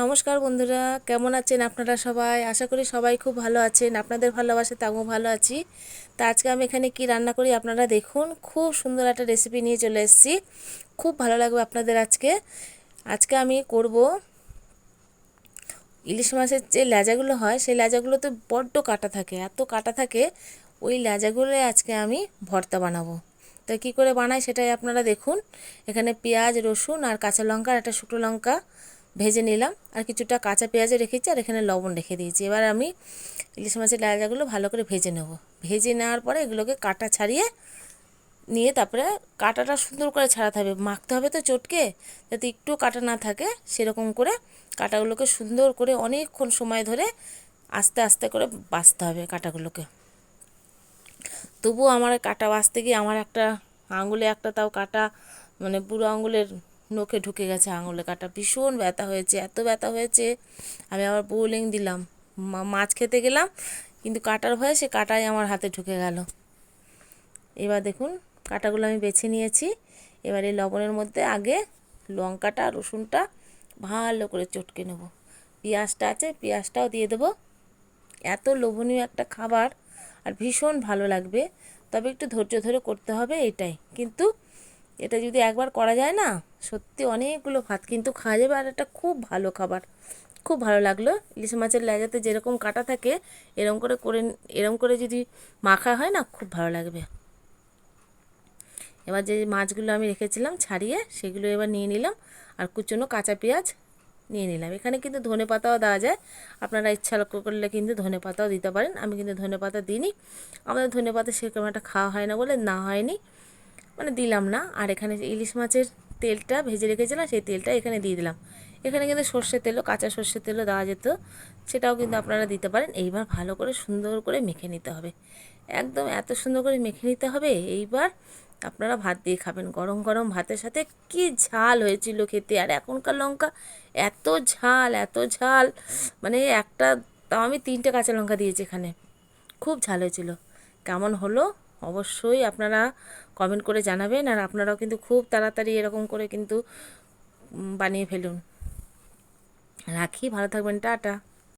নমস্কার বন্ধুরা, কেমন আছেন আপনারা সবাই? আশা করি সবাই খুব ভালো আছেন। আপনাদের ভালোবাসে আমিও ভালো আছি। তা আজকে আমি এখানে কি রান্না করি আপনারা দেখুন। খুব সুন্দর একটা রেসিপি নিয়ে চলে এসেছি। খুব ভালো লাগবে আপনাদের আজকে। আজকে আমি করব ইলিশ মাছের যে লেজাগুলো হয়, সেই লেজাগুলোতে বড্ড কাটা থাকে। এত কাটা থাকে, ওই লেজাগুলো আজকে আমি ভর্তা বানাবো। তো কী করে বানাই সেটাই আপনারা দেখুন। এখানে পেঁয়াজ, রসুন আর কাঁচা লঙ্কা একটা শুকনো লঙ্কা ভেজে নিলাম, আর কিছুটা কাঁচা পেঁয়াজও রেখেছি, আর এখানে লবণ রেখে দিয়েছি। এবার আমি ইলিশ মাছের লাজাগুলো ভালো করে ভেজে নেব। ভেজে নেওয়ার পরে এগুলোকে কাটা ছাড়িয়ে নিয়ে তারপরে কাটাটা সুন্দর করে ছাড়াতে হবে। মাখতে হবে তো চটকে, যাতে একটু কাটা না থাকে, সেরকম করে কাটাগুলোকে সুন্দর করে অনেকক্ষণ সময় ধরে আস্তে আস্তে করে বাছতে হবে কাটাগুলোকে। তবুও আমার কাটা বাছতে গিয়ে আমার একটা আঙুলে একটা, তাও কাটা মানে বুড়ো আঙুলের নখে ঢুকে গেছে আঙুলে কাটা। ভীষণ ব্যথা হয়েছে, এত ব্যথা হয়েছে। আমি আবার বোলিং দিলাম। মাছ খেতে গেলাম, কিন্তু কাটার ভয়ে সে কাটাই আমার হাতে ঢুকে গেল। এবার দেখুন, কাটাগুলো আমি বেছে নিয়েছি। এবার এই লবণের মধ্যে আগে লঙ্কাটা, রসুনটা ভালো করে চটকে নেব। পেঁয়াজটা আছে, পেঁয়াজটাও দিয়ে দেবো। এত লোভনীয় একটা খাবার আর ভীষণ ভালো লাগবে। তবে একটু ধৈর্য ধরে করতে হবে এটাই। কিন্তু এটা যদি একবার করা যায় না, সত্যি অনেকগুলো ভাত কিন্তু খাওয়া যাবে আর এটা খুব ভালো খাবার। খুব ভালো লাগল। ইলিশ মাছের লেজাতে যেরকম কাটা থাকে, এরম করে করে, এরম করে যদি মাখা হয় না, খুব ভালো লাগবে। এবার যে মাছগুলো আমি রেখেছিলাম ছাড়িয়ে, সেগুলো এবার নিয়ে নিলাম। আর কুচনো কাঁচা পেঁয়াজ নিয়ে নিলাম। এখানে কিন্তু ধনে পাতাও দেওয়া যায়। আপনারা ইচ্ছা লক্ষ্য করলে কিন্তু ধনে পাতাও দিতে পারেন। আমি কিন্তু ধনে পাতা দিইনি। আমাদের ধনে পাতা সেরকম একটা খাওয়া হয় না বলে না হয়নি। মানে দিলাম না। আর এখানে ইলিশ মাছের তেলটা ভেজে রেখেছিলাম, সেই তেলটা এখানে দিয়ে দিলাম। এখানে কিন্তু সর্ষের তেলও, কাঁচা সর্ষের তেলও দেওয়া যেত। সেটাও কিন্তু আপনারা দিতে পারেন। এইবার ভালো করে সুন্দর করে মেখে নিতে হবে। একদম এত সুন্দর করে মেখে নিতে হবে, এইবার আপনারা ভাত দিয়ে খাবেন। গরম গরম ভাতের সাথে কি ঝাল হয়েছিল খেতে। আর এখনকার লঙ্কা এত ঝাল এত ঝাল। মানে একটা, তাও আমি তিনটে কাঁচা লঙ্কা দিয়েছি এখানে। খুব ঝাল হয়েছিল। কেমন হলো? অবশ্যই আপনারা কমেন্ট করে জানাবেন আর আপনারাও কিন্তু খুব তাড়াতাড়ি এরকম করে কিন্তু বানিয়ে ফেলুন। রাখি, ভালো থাকবেন, টাটা।